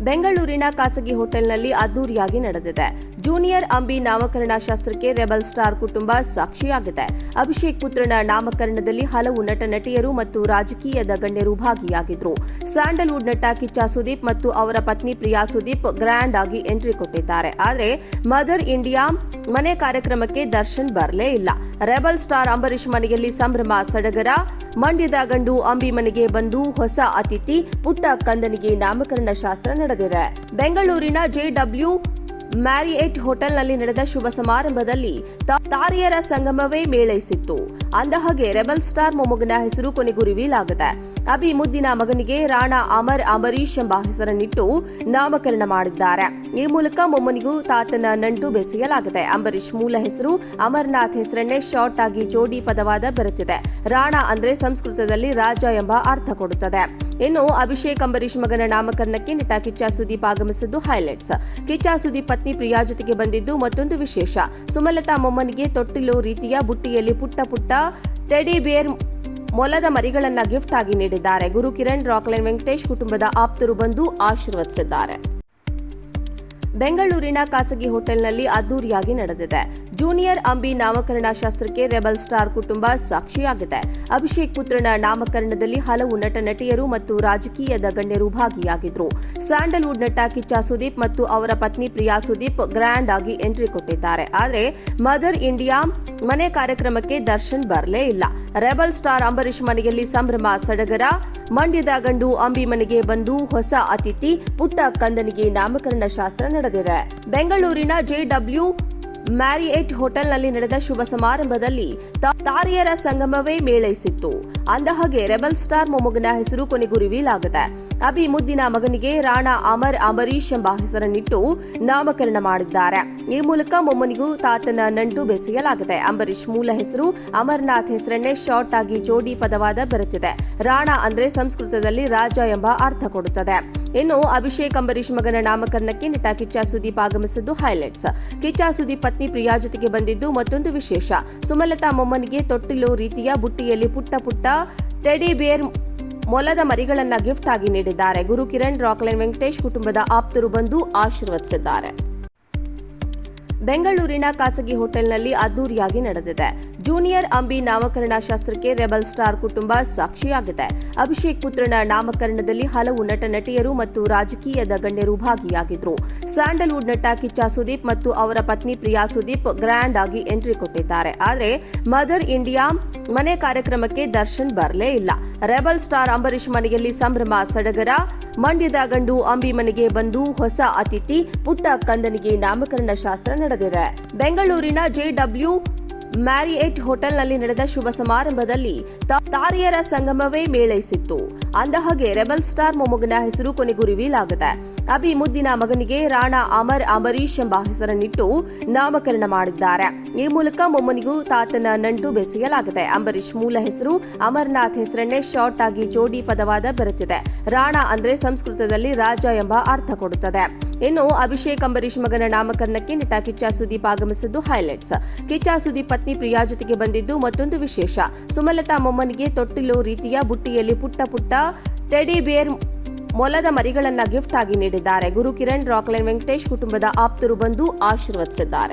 ಬೆಂಗಳೂರಿನ ಖಾಸಗಿ ಹೋಟೆಲ್ನಲ್ಲಿ ಅದ್ದೂರಿಯಾಗಿ ನಡೆದಿದೆ. ಜೂನಿಯರ್ ಅಂಬಿ ನಾಮಕರಣ ಶಾಸ್ತ್ರಕ್ಕೆ ರೆಬಲ್ ಸ್ಟಾರ್ ಕುಟುಂಬ ಸಾಕ್ಷಿಯಾಗಿದೆ. ಅಭಿಷೇಕ್ ಪುತ್ರನ ನಾಮಕರಣದಲ್ಲಿ ಹಲವು ನಟ ನಟಿಯರು ಮತ್ತು ರಾಜಕೀಯದ ಗಣ್ಯರು ಭಾಗಿಯಾಗಿದ್ರು. ಸ್ಯಾಂಡಲ್ವುಡ್ ನಟ ಕಿಚ್ಚ ಸುದೀಪ್ ಮತ್ತು ಅವರ ಪತ್ನಿ ಪ್ರಿಯಾ ಸುದೀಪ್ ಗ್ರ್ಯಾಂಡ್ ಆಗಿ ಎಂಟ್ರಿ ಕೊಟ್ಟಿದ್ದಾರೆ. ಆದರೆ ಮದರ್ ಇಂಡಿಯಾ ಮನೆ ಕಾರ್ಯಕ್ರಮಕ್ಕೆ ದರ್ಶನ್ ಬರಲೇ ಇಲ್ಲ. ರೆಬಲ್ ಸ್ಟಾರ್ ಅಂಬರೀಷ್ ಮನೆಯಲ್ಲಿ ಸಂಭ್ರಮ ಸಡಗರ, ಮಂಡ್ಯದ ಗಂಡು ಅಂಬಿ ಮನೆಗೆ ಬಂದು ಹೊಸ ಅತಿಥಿ, ಪುಟ್ಟ ಕಂದನಿಗೆ ನಾಮಕರಣ ಶಾಸ್ತ್ರ ನಡೆದಿದೆ. ಬೆಂಗಳೂರಿನ ಜೆಡಬ್ಲ್ಯೂ ಮ್ಯಾರಿಯೇಟ್ ಹೋಟೆಲ್ನಲ್ಲಿ ನಡೆದ ಶುಭ ಸಮಾರಂಭದಲ್ಲಿ ತಾರಿಯರ ಸಂಗಮವೇ ಮೇಳೈಸಿತ್ತು. ಅಂದಹಾಗೆ ರೆಬಲ್ ಸ್ಟಾರ್ ಮೊಮ್ಮಗನ ಹೆಸರು ಕೊನೆಗೂ ರಿವೀಲ್ ಆಗಿದೆ ಅಭಿ ಮುದ್ದಿನ ಮಗನಿಗೆ ರಾಣಾ ಅಮರ್ ಅಂಬರೀಶ್ ಎಂಬ ಹೆಸರನ್ನಿಟ್ಟು ನಾಮಕರಣ ಮಾಡಿದ್ದಾರೆ. ಈ ಮೂಲಕ ಮೊಮ್ಮನಿಗೂ ತಾತನ ನಂಟು ಬೆಸೆಯಲಾಗಿದೆ. ಅಂಬರೀಶ್ ಮೂಲ ಹೆಸರು ಅಮರ್ನಾಥ್ ಹೆಸರನ್ನೇ ಶಾರ್ಟ್ ಆಗಿ ಜೋಡಿ ಪದವಾದ ಬರುತ್ತಿದೆ ರಾಣಾ ಅಂದ್ರೆ ಸಂಸ್ಕೃತದಲ್ಲಿ ರಾಜ ಎಂಬ ಅರ್ಥ ಕೊಡುತ್ತದೆ. ಇನ್ನು ಅಭಿಷೇಕ್ ಅಂಬರೀಶ್ ಮಗನ ನಾಮಕರಣಕ್ಕೆ ನಟ ಕಿಚ್ಚ ಸುದೀಪ್ ಆಗಮಿಸಿದ್ದು ಹೈಲೈಟ್ಸ್. ಕಿಚ್ಚ ಸುದೀಪ್ ಪತ್ನಿ ಪ್ರಿಯಾ ಜೊತೆಗೆ ಬಂದಿದ್ದು ಮತ್ತೊಂದು ವಿಶೇಷ. ಸುಮಲತಾ ಮೊಮ್ಮನಿಗೆ ತೊಟ್ಟಿಲು ರೀತಿಯ ಬುಟ್ಟಿಯಲ್ಲಿ ಪುಟ್ಟ ಪುಟ್ಟ ಟೆಡಿ ಬೇರ್ ಮೊಲದ ಮರಿಗಳನ್ನ ಗಿಫ್ಟ್ ಆಗಿ ನೀಡಿದ್ದಾರೆ. ಗುರು ಕಿರಣ್, ರಾಕ್ಲೈನ್ ವೆಂಕಟೇಶ್ ಕುಟುಂಬದ ಆಪ್ತರು ಬಂದು ಆಶೀರ್ವದಿಸಿದ್ದಾರೆ. ಬೆಂಗಳೂರಿನ ಖಾಸಗಿ ಹೋಟೆಲ್ನಲ್ಲಿ ಅದ್ದೂರಿಯಾಗಿ ನಡೆದಿದೆ. ಜೂನಿಯರ್ ಅಂಬಿ ನಾಮಕರಣ ಶಾಸ್ತ್ರಕ್ಕೆ ರೆಬಲ್ ಸ್ಟಾರ್ ಕುಟುಂಬ ಸಾಕ್ಷಿಯಾಗಿದೆ. ಅಭಿಷೇಕ್ ಪುತ್ರನ ನಾಮಕರಣದಲ್ಲಿ ಹಲವು ನಟ ನಟಿಯರು ಮತ್ತು ರಾಜಕೀಯದ ಗಣ್ಯರು ಭಾಗಿಯಾಗಿದ್ರು. ಸ್ಯಾಂಡಲ್ವುಡ್ ನಟ ಕಿಚ್ಚ ಸುದೀಪ್ ಮತ್ತು ಅವರ ಪತ್ನಿ ಪ್ರಿಯಾ ಸುದೀಪ್ ಗ್ರ್ಯಾಂಡ್ ಆಗಿ ಎಂಟ್ರಿ ಕೊಟ್ಟಿದ್ದಾರೆ. ಆದರೆ ಮದರ್ ಇಂಡಿಯಾ ಮನೆ ಕಾರ್ಯಕ್ರಮಕ್ಕೆ ದರ್ಶನ್ ಬರಲೇ ಇಲ್ಲ. ರೆಬಲ್ ಸ್ಟಾರ್ ಅಂಬರೀಷ್ ಮನೆಯಲ್ಲಿ ಸಂಭ್ರಮ ಸಡಗರ, ಮಂಡ್ಯದ ಗಂಡು ಅಂಬಿ ಮನೆಗೆ ಬಂದು ಹೊಸ ಅತಿಥಿ, ಪುಟ್ಟ ಕಂದನಿಗೆ ನಾಮಕರಣ ಶಾಸ್ತ್ರ ನಡೆದಿದೆ. ಬೆಂಗಳೂರಿನ ಜೆಡಬ್ಲ್ಯೂ ಮ್ಯಾರಿಯೇಟ್ ಹೋಟೆಲ್ನಲ್ಲಿ ನಡೆದ ಶುಭ ಸಮಾರಂಭದಲ್ಲಿ ತಾರೆಯರ ಸಂಗಮವೇ ಮೇಳೈಸಿತ್ತು. ಅಂದಹಾಗೆ ರೆಬಲ್ ಸ್ಟಾರ್ ಮೊಮ್ಮಗನ ಹೆಸರು ಕೊನೆಗೂ ರಿವೀಲ್ ಆಗಿದೆ ಅಭಿ ಮುದ್ದಿನ ಮಗನಿಗೆ ರಾಣಾ ಅಮರ್ ಅಂಬರೀಶ್ ಎಂಬ ಹೆಸರನ್ನಿಟ್ಟು ನಾಮಕರಣ ಮಾಡಿದ್ದಾರೆ. ಈ ಮೂಲಕ ಮೊಮ್ಮನಿಗೂ ತಾತನ ನಂಟು ಬೆಸೆಯಲಾಗಿದೆ ಅಂಬರೀಶ್ ಮೂಲ ಹೆಸರು ಅಮರ್ನಾಥ್ ಹೆಸರನ್ನೇ ಶಾರ್ಟ್ ಆಗಿ ಜೋಡಿ ಪದವಾದ ಬರುತ್ತಿದೆ ರಾಣಾ ಅಂದ್ರೆ ಸಂಸ್ಕೃತದಲ್ಲಿ ರಾಜ ಎಂಬ ಅರ್ಥ ಕೊಡುತ್ತದೆ. ಇನ್ನು ಅಭಿಷೇಕ್ ಅಂಬರೀಶ್ ಮಗನ ನಾಮಕರಣಕ್ಕೆ ನಟ ಕಿಚ್ಚ ಸುದೀಪ್ ಆಗಮಿಸಿದ್ದು ಹೈಲೈಟ್ಸ್. ಕಿಚ್ಚ ಸುದೀಪ್ ಪತ್ನಿ ಪ್ರಿಯಾ ಜೊತೆಗೆ ಬಂದಿದ್ದು ಮತ್ತೊಂದು ವಿಶೇಷ. ಸುಮಲತಾ ಮೊಮ್ಮನಿಗೆ ತೊಟ್ಟಿಲು ರೀತಿಯ ಬುಟ್ಟಿಯಲ್ಲಿ ಪುಟ್ಟ ಪುಟ್ಟ ಟೆಡಿ ಬೇರ್ ಮೊಲದ ಮರಿಗಳನ್ನ ಗಿಫ್ಟ್ ಆಗಿ ನೀಡಿದ್ದಾರೆ. ಗುರು ಕಿರಣ್, ರಾಕ್ಲೈನ್ ವೆಂಕಟೇಶ್ ಕುಟುಂಬದ ಆಪ್ತರು ಬಂದು ಆಶೀರ್ವದಿಸಿದ್ದಾರೆ. ಬೆಂಗಳೂರಿನ ಖಾಸಗಿ ಹೋಟೆಲ್ನಲ್ಲಿ ಅದ್ದೂರಿಯಾಗಿ ನಡೆದಿದೆ. ಜೂನಿಯರ್ ಅಂಬಿ ನಾಮಕರಣ ಶಾಸ್ತ್ರಕ್ಕೆ ರೆಬಲ್ ಸ್ಟಾರ್ ಕುಟುಂಬ ಸಾಕ್ಷಿಯಾಗಿದೆ. ಅಭಿಷೇಕ್ ಪುತ್ರನ ನಾಮಕರಣದಲ್ಲಿ ಹಲವು ನಟ ನಟಿಯರು ಮತ್ತು ರಾಜಕೀಯದ ಗಣ್ಯರು ಭಾಗಿಯಾಗಿದ್ರು. ಸ್ಯಾಂಡಲ್ವುಡ್ ನಟ ಕಿಚ್ಚ ಸುದೀಪ್ ಮತ್ತು ಅವರ ಪತ್ನಿ ಪ್ರಿಯಾ ಸುದೀಪ್ ಗ್ರ್ಯಾಂಡ್ ಆಗಿ ಎಂಟ್ರಿ ಕೊಟ್ಟಿದ್ದಾರೆ. ಆದರೆ ಮದರ್ ಇಂಡಿಯಾ ಮನೆ ಕಾರ್ಯಕ್ರಮಕ್ಕೆ ದರ್ಶನ್ ಬರಲೇ ಇಲ್ಲ. ರೆಬಲ್ ಸ್ಟಾರ್ ಅಂಬರೀಷ್ ಮನೆಯಲ್ಲಿ ಸಂಭ್ರಮ, ಸಡಗರ ಮಂಡ್ಯದ ಗಂಡು ಅಂಬಿ ಮನೆಗೆ ಬಂದು ಹೊಸ ಅತಿಥಿ, ಪುಟ್ಟ ಕಂದನಿಗೆ ನಾಮಕರಣ ಶಾಸ್ತ್ರ ನಡೆದಿದೆ. ಬೆಂಗಳೂರಿನ ಜೆಡಬ್ಲ್ಯೂ ಮ್ಯಾರಿಯೇಟ್ ಹೋಟೆಲ್ನಲ್ಲಿ ನಡೆದ ಶುಭ ಸಮಾರಂಭದಲ್ಲಿ ತಾರೆಯರ ಸಂಗಮವೇ ಮೇಳೈಸಿತ್ತು. ಅಂದಹಾಗೆ ರೆಬಲ್ ಸ್ಟಾರ್ ಮೊಮ್ಮಗನ ಹೆಸರು ಕೊನೆಗೂ ರಿವೀಲ್ ಆಗಿದೆ ಅಭಿ ಮುದ್ದಿನ ಮಗನಿಗೆ ರಾಣಾ ಅಮರ್ ಅಂಬರೀಶ್ ಎಂಬ ಹೆಸರನ್ನಿಟ್ಟು ನಾಮಕರಣ ಮಾಡಿದ್ದಾರೆ. ಈ ಮೂಲಕ ಮೊಮ್ಮನಿಗೂ ತಾತನ ನಂಟು ಬೆಸೆಯಲಾಗಿದೆ ಅಂಬರೀಶ್ ಮೂಲ ಹೆಸರು ಅಮರ್ನಾಥ್ ಹೆಸರನ್ನೇ ಶಾರ್ಟ್ ಆಗಿ ಜೋಡಿ ಪದವಾದ ಬರುತ್ತಿದೆ ರಾಣಾ ಅಂದ್ರೆ ಸಂಸ್ಕೃತದಲ್ಲಿ ರಾಜ ಎಂಬ ಅರ್ಥ ಕೊಡುತ್ತದೆ. ಇನ್ನು ಅಭಿಷೇಕ್ ಅಂಬರೀಶ್ ಮಗನ ನಾಮಕರಣಕ್ಕೆ ನಟ ಕಿಚ್ಚ ಸುದೀಪ್ ಆಗಮಿಸಿದ್ದು ಹೈಲೈಟ್ಸ್. ಕಿಚ್ಚ ಸುದೀಪ್ ಪತ್ನಿ ಪ್ರಿಯಾ ಜೊತೆಗೆ ಬಂದಿದ್ದು ಮತ್ತೊಂದು ವಿಶೇಷ. ಸುಮಲತಾ ಮೊಮ್ಮನಿಗೆ ತೊಟ್ಟಿಲು ರೀತಿಯ ಬುಟ್ಟಿಯಲ್ಲಿ ಪುಟ್ಟ ಪುಟ್ಟ ಟೆಡಿ ಬೇರ್ ಮೊಲದ ಮರಿಗಳನ್ನ ಗಿಫ್ಟ್ ಆಗಿ ನೀಡಿದ್ದಾರೆ. ಗುರು ಕಿರಣ್, ರಾಕ್ಲೈನ್ ವೆಂಕಟೇಶ್ ಕುಟುಂಬದ ಆಪ್ತರು ಬಂದು ಆಶೀರ್ವದಿಸಿದ್ದಾರೆ.